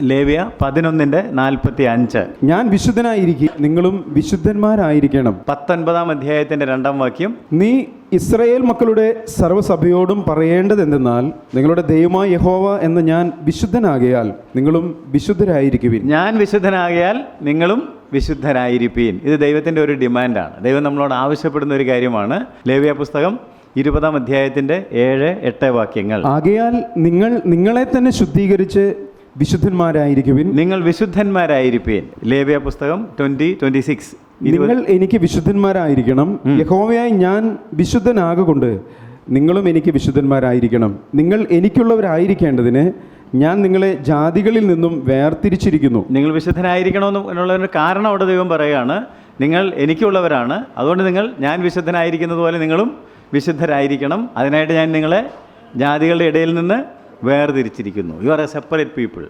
ലേവ്യ പതിനൊന്നിന്റെ നാൽപ്പത്തി അഞ്ച് ഞാൻ വിശുദ്ധനായിരിക്കും. നിങ്ങളും വിശുദ്ധന്മാരായിരിക്കണം. പത്തൊൻപതാം അധ്യായത്തിന്റെ രണ്ടാം വാക്യം. നീ ഇസ്രയേൽ മക്കളുടെ സർവസഭയോടും പറയേണ്ടത് എന്തെന്നാൽ നിങ്ങളുടെ ദൈവമായ യഹോവ എന്ന് ഞാൻ വിശുദ്ധനാകയാൽ നിങ്ങളും വിശുദ്ധരായിരിക്കുവിൻ. ഞാൻ വിശുദ്ധനാകിയാൽ നിങ്ങളും വിശുദ്ധരായിരിപ്പീൻ. ഇത് ദൈവത്തിന്റെ ഒരു ഡിമാൻഡാണ്. ദൈവം നമ്മളോട് ആവശ്യപ്പെടുന്ന ഒരു കാര്യമാണ്. ലേവ്യ പുസ്തകം ഇരുപതാം അധ്യായത്തിന്റെ ഏഴ് എട്ട് വാക്യങ്ങൾ. ആകയാൽ നിങ്ങൾ നിങ്ങളെ തന്നെ ശുദ്ധീകരിച്ച് വിശുദ്ധന്മാരായിരിക്കുവിൻ. നിങ്ങൾ വിശുദ്ധന്മാരായിരിക്കും ലേവ്യ പുസ്തകം ട്വന്റി ട്വന്റി സിക്സ് നിങ്ങൾ എനിക്ക് വിശുദ്ധന്മാരായിരിക്കണം. യഹോവയായി ഞാൻ വിശുദ്ധനാകൊണ്ട് നിങ്ങളും എനിക്ക് വിശുദ്ധന്മാരായിരിക്കണം. നിങ്ങൾ എനിക്കുള്ളവരായിരിക്കേണ്ടതിന് ഞാൻ നിങ്ങളെ ജാതികളിൽ നിന്നും വേർതിരിച്ചിരിക്കുന്നു. നിങ്ങൾ വിശുദ്ധനായിരിക്കണമെന്ന് എന്നുള്ളതിന് കാരണം അവിടെ ദൈവം പറയുകയാണ്. നിങ്ങൾ എനിക്കുള്ളവരാണ്. അതുകൊണ്ട് നിങ്ങൾ ഞാൻ വിശുദ്ധനായിരിക്കുന്നത് പോലെ നിങ്ങളും വിശുദ്ധരായിരിക്കണം. അതിനായിട്ട് ഞാൻ നിങ്ങളെ ജാതികളുടെ ഇടയിൽ നിന്ന് വേർതിരിച്ചിരിക്കുന്നു. You are a separate people